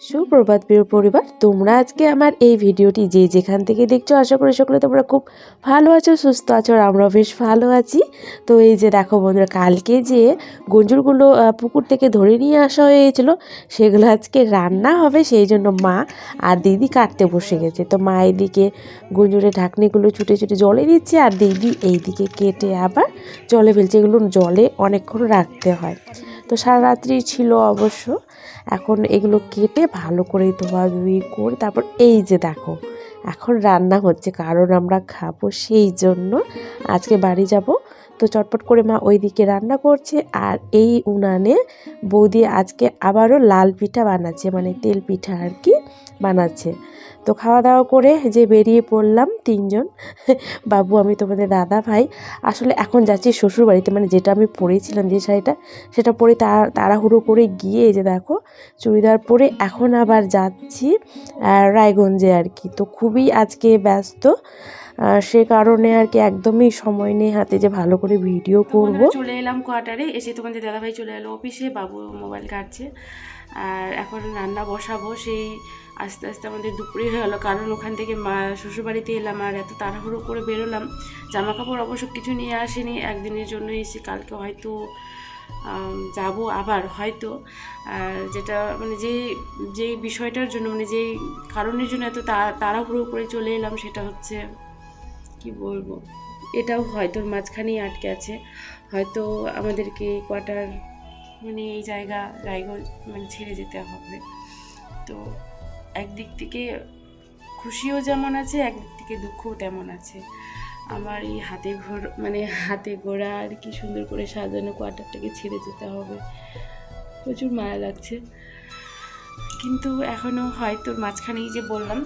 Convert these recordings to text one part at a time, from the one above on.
সুপ্রভাত প্রিয় পরিবার, তোমরা আজকে আমার এই ভিডিওটি যে যেখান থেকে দেখছ, আশা করি সকলে তোমরা খুব ভালো আছো, সুস্থ আছো, আর আমরাও বেশ ভালো আছি। তো এই যে দেখো বন্ধুরা, কালকে যে গঞ্জুরগুলো পুকুর থেকে ধরে নিয়ে আসা হয়েছিল, সেগুলো আজকে রান্না হবে, সেই জন্য মা আর দিদি কাটতে বসে গেছে। তো মা এদিকে গঞ্জুরের ঢাকনিগুলো ছুটে ছুটে জলে দিচ্ছে, আর দিদি এইদিকে কেটে আবার জলে ফেলছে। এগুলো জলে অনেকক্ষণ রাখতে হয়। তো সারা রাত্রি ছিল অবশ্য। এখন এগুলো কেটে ভালো করে ধোয়াধুয়ি করে তারপর এই যে দেখো, এখন রান্না হচ্ছে, কারণ আমরা খাব সেই জন্য। আজকে বাড়ি যাব, তো চটপট করে মা ওইদিকে রান্না করছে আর এই উনানে বৌদি আজকে আবারও লাল পিঠা বানাচ্ছে মানে তেল পিঠা আর কি বানাচ্ছে। তো খাওয়া দাওয়া করে যে বেরিয়ে পড়লাম তিনজন। বাবু আমি তোমাদের দাদা ভাই। আসলে এখন যাচ্ছি শ্বশুরবাড়িতে মানে যেটা আমি পরেছিলাম যে শাড়িটা সেটা পরে তাড়া তাড়াহুড়ো করে গিয়ে যে দেখো চুড়িদার পরে এখন আবার যাচ্ছি রায়গঞ্জে আর কি। তো খুবই আজকে ব্যস্ত সে কারণে আর কি একদমই সময় নেই হাতে যে ভালো করে ভিডিও করব। চলে এলাম কোয়ার্টারে এসে তোমাদের দাদাভাই চলে এলো অফিসে বাবু মোবাইল কাটছে। আর এখন রান্না বসাবো সেই আস্তে আস্তে আমাদের দুপুরে হয়ে গেলো। কারণ ওখান থেকে মা, শ্বশুরবাড়িতে এলাম আর এত তাড়াহুড়ো করে বেরোলাম। জামা কাপড় অবশ্য কিছু নিয়ে আসিনি, একদিনের জন্য এসে কালকে হয়তো যাব আবার হয়তো। যেটা মানে যে যেই বিষয়টার জন্য মানে যেই কারণের জন্য এত তাড়াহুড়ো করে চলে এলাম সেটা হচ্ছে, কি বলব? এটাও হয়তো মাঝখানেই আটকে আছে। হয়তো আমাদেরকে কোয়ার্টার মানে এই জায়গা, রায়গঞ্জ মানে ছেড়ে যেতে হবে। তো একদিক থেকে খুশিও যেমন আছে, একদিক থেকে দুঃখও তেমন আছে। আমার এই হাতে ঘোর মানে হাতে ঘোরা আর কি সুন্দর করে সাজানো কোয়ার্টারটাকে ছেড়ে যেতে হবে। প্রচুর মায়া লাগছে। কিন্তু এখনও হয়তো মাঝখানেই যে বললাম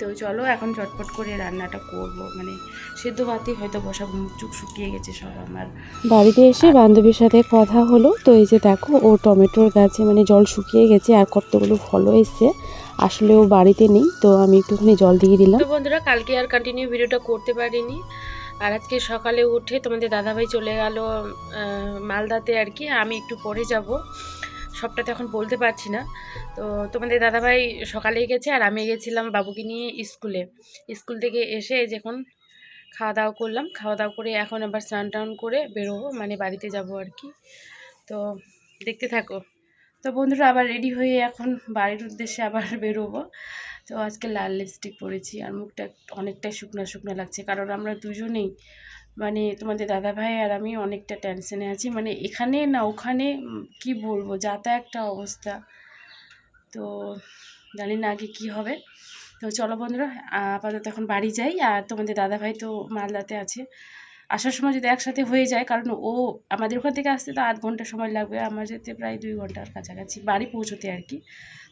তো চলো এখন চটপট করে রান্নাটা করব। মানে সেদ্ধ ভাতই হয়তো বসাবো মুখ চুখ শুকিয়ে গেছে সব আমার। বাড়িতে এসে বান্ধবীর সাথে কথা হলো তো এই যে দেখো ও টমেটোর গাছে মানে জল শুকিয়ে গেছে আর কতগুলো ফলও এসছে। আসলে ও বাড়িতে নেই তো আমি একটুখানি জল দিয়ে দিলাম। তো বন্ধুরা কালকে আর কন্টিনিউ ভিডিওটা করতে পারিনি। আর আজকে সকালে উঠে তোমাদের দাদাভাই চলে গেল মালদাতে আর কি আমি একটু পরে যাব। সবটা তো এখন বলতে পারছি না। তো তোমাদের দাদাভাই সকালেই গেছে আর আমি গেছিলাম বাবুকে নিয়ে স্কুলে। স্কুল থেকে এসে যখন খাওয়া দাওয়া করলাম। খাওয়া দাওয়া করে এখন আবার স্নান টান করে বেরোবো মানে বাড়িতে যাব আর কি। তো দেখতে থাকো। তো বন্ধুরা আবার রেডি হয়ে এখন বাড়ির উদ্দেশ্যে আবার বেরোবো। তো আজকে লাল লিপস্টিক পরেছি আর মুখটা অনেকটাই শুকনো শুকনো লাগছে, কারণ আমরা দুজনেই মানে তোমাদের দাদা ভাই আর আমি অনেকটা টেনশনে আছি। মানে এখানে না ওখানে কি বলব যাতা একটা অবস্থা। তো জানি না আগে কী হবে। তো চলো বন্ধুরা আপাতত এখন বাড়ি যাই। আর তোমাদের দাদা ভাই তো মালদাতে আছে। আসার সময় যদি একসাথে হয়ে যায় কারণ ও আমাদের ওখান থেকে আসতে তো আধ ঘণ্টা সময় লাগবে আমার যেতে প্রায় দুই ঘণ্টার কাছাকাছি বাড়ি পৌঁছতে আর কি।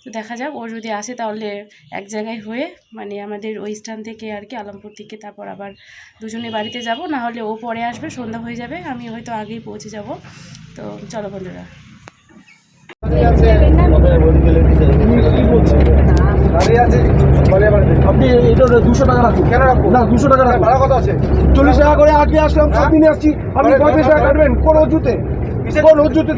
তো দেখা যাক ও যদি আসে তাহলে এক জায়গায় হয়ে মানে আমাদের ওই স্থান থেকে আর কি আলমপুর থেকে তারপর আবার দুজনে বাড়িতে যাব না হলে ও পরে আসবে সন্ধ্যা হয়ে যাবে আমি হয়তো আগেই পৌঁছে যাব। তো চলো বন্ধুরা। আপনি এটা দুশো টাকা রাখুন কেন না দুশো টাকা রাখুন ভাড়া কত আছে চল্লিশ টাকা করে আগে আসলাম সব দিনে আসছি আপনি পঁয়ত্রিশ টাকা কাটবেন কোন অজুতে কোন অজুতে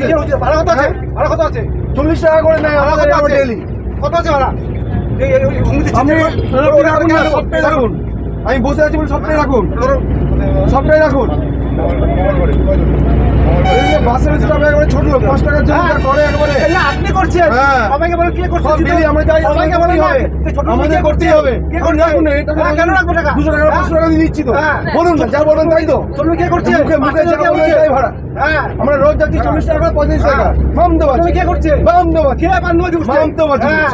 ভাড়া কত আছে ভাড়া কত আছে চল্লিশ টাকা করে নেয় আমাদের ডেলি কত আছে ভাড়া আপনি আমি বসে আছি বলে সবটাই রাখুন সবটাই রাখুন এই যে বাসের স্টাফ একবারে ছোট লোক পাঁচ টাকার জন্য যা করে একবারে। আপনি করছেন। হ্যাঁ। সবাইকে বলেন কে করছে সব daily আমরা যাই, সবাইকে আমাদের বলেন করতেই হবে। আমাদের করতেই হবে। কে করছে? রাখুন না, এটা হ্যাঁ, কেন রাখব টাকা? টাকা পাঁচশো টাকা দিয়ে দিচ্ছি তো। হ্যাঁ। বলুন না যা বলেন তাই তো। চলুন কে করছে? মুখে মুখে যা বলেন তাই ভাড়া। হ্যাঁ। আমরা রোজ যাচ্ছি চল্লিশ টাকা পঁয়ত্রিশ টাকা। হ্যাঁ। মাম দেওয়া তুমি কে করছে? মাম দেওয়া কে মাম হ্যাঁ।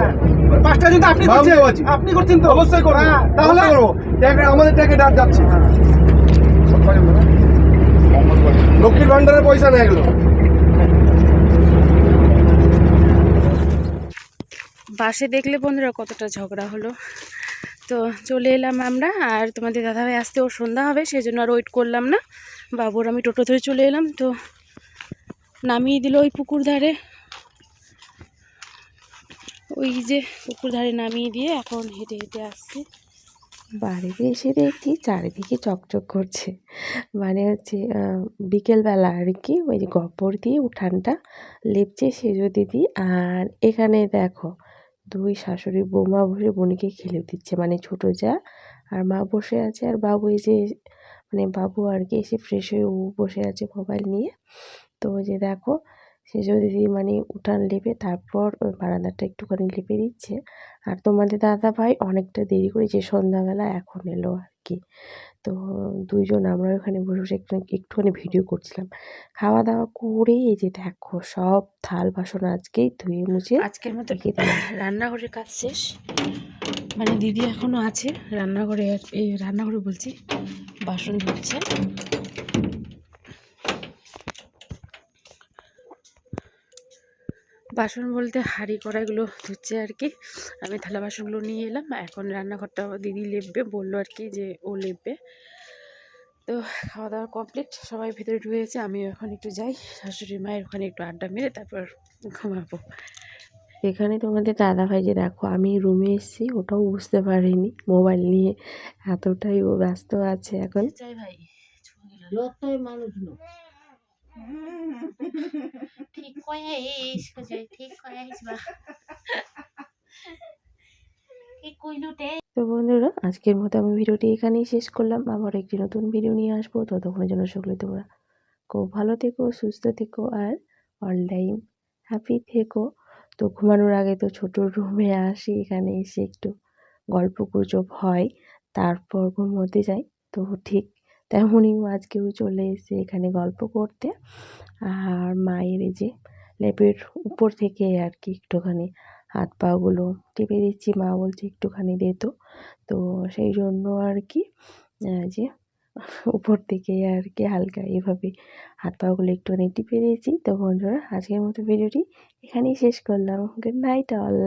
পাঁচটা আপনি করছেন আপনি করছেন তো। অবশ্যই করব। হ্যাঁ, তাহলে করব। আমাদের ট্যাগে ডাক যাচ্ছে। লক্ষ্মীর ভান্ডারের পয়সা নেই এগুলো। বাসে দেখলে বন্ধুরা কতটা ঝগড়া হলো। তো চলে এলাম আমরা, আর তোমাদের দাদাভাই আসতে ওর সন্ধ্যা হবে সেই জন্য আর ওয়েট করলাম না। বাবুর আমি টোটো ধরে চলে এলাম, তো নামিয়ে দিল ওই পুকুর ধারে। ওই যে পুকুর ধারে নামিয়ে দিয়ে এখন হেঁটে হেঁটে আসছি। বাড়িতে এসে দেখছি চারিদিকে চকচক করছে। মানে হচ্ছে বিকেলবেলা আর কি, ওই যে গব্বর দিয়ে উঠানটা লেপছে সেজো দিদি। আর এখানে দেখো দুই শাশুড়ি বৌমা বসে বোনকে খেলে দিচ্ছে। মানে ছোট যা, আর মা বসে আছে, আর বাবু এই যে মানে বাবু আর কি এসে ফ্রেশ হয়ে ও বসে আছে মোবাইল নিয়ে। তো যে দেখো সেজো দিদি মানে উঠান লেপে তারপর ওই বারান্দাটা একটুখানি লেপে দিচ্ছে। আর তোমাদের দাদা ভাই অনেকটা দেরি করেছে সন্ধ্যাবেলা এখন এলো আর কি। তো দুইজন আমরা ওখানে বসে বসে একটু একটুখানি ভিডিও করছিলাম। খাওয়া দাওয়া করে এই যে দেখো সব থাল বাসন আজকেই ধুয়ে মুছে আজকের মতো রান্নাঘরের কাজ শেষ। মানে দিদি এখনও আছে। রান্নাঘরে এই রান্নাঘরে বলছি বাসন ধুচ্ছে। বাসন বলতে হাঁড়ি কড়াইগুলো ধুচ্ছে আর কি। আমি থালা বাসনগুলো নিয়ে এলাম। এখন রান্নাঘরটা দিদি লেপবে বলল আর কি যে ও লেপবে। তো খাওয়া দাওয়া কমপ্লিট সবাই ভেতরে ঢুকেছে আমি এখন একটু যাই। শাশুড়ি মায়ের ওখানে একটু আড্ডা মেরে তারপর ঘুমাবো। এখানে তোমাদের দাদা ভাই যে দেখো আমি রুমে এসেছি ওটাও বুঝতে পারিনি। মোবাইল নিয়ে এতটাই ও ব্যস্ত আছে এখন। চাই ভাই মানুষ তো বন্ধুরা, আজকের মতো আমি ভিডিওটি এখানেই শেষ করলাম। আবার একটি নতুন ভিডিও নিয়ে আসব। ততক্ষণের জন্য সকলে তোমরা খুব ভালো থেকো, সুস্থ থেকো আর অল টাইম হ্যাপি থেকো। তো ঘুমানোর আগে তো ছোট রুমে আসি, এখানে এসে একটু গল্প গুজব হয়, তারপর ঘুমোতে যাই। তো ঠিক তেমনই আজকেও চলে এসে এখানে গল্প করতে। আর মায়ের এই যে লেপের উপর থেকে আর কি একটুখানি হাত পাগুলো টিপে দিচ্ছি, মা বলছে একটুখানি দে তো। তো সেই জন্য আর কি যে উপর থেকে আর কি হালকা এভাবে হাত পাগুলো একটুখানি টিপে দিয়েছি। তো বন্ধুরা, আজকের মতো ভিডিওটি এখানেই শেষ করলাম। Good night all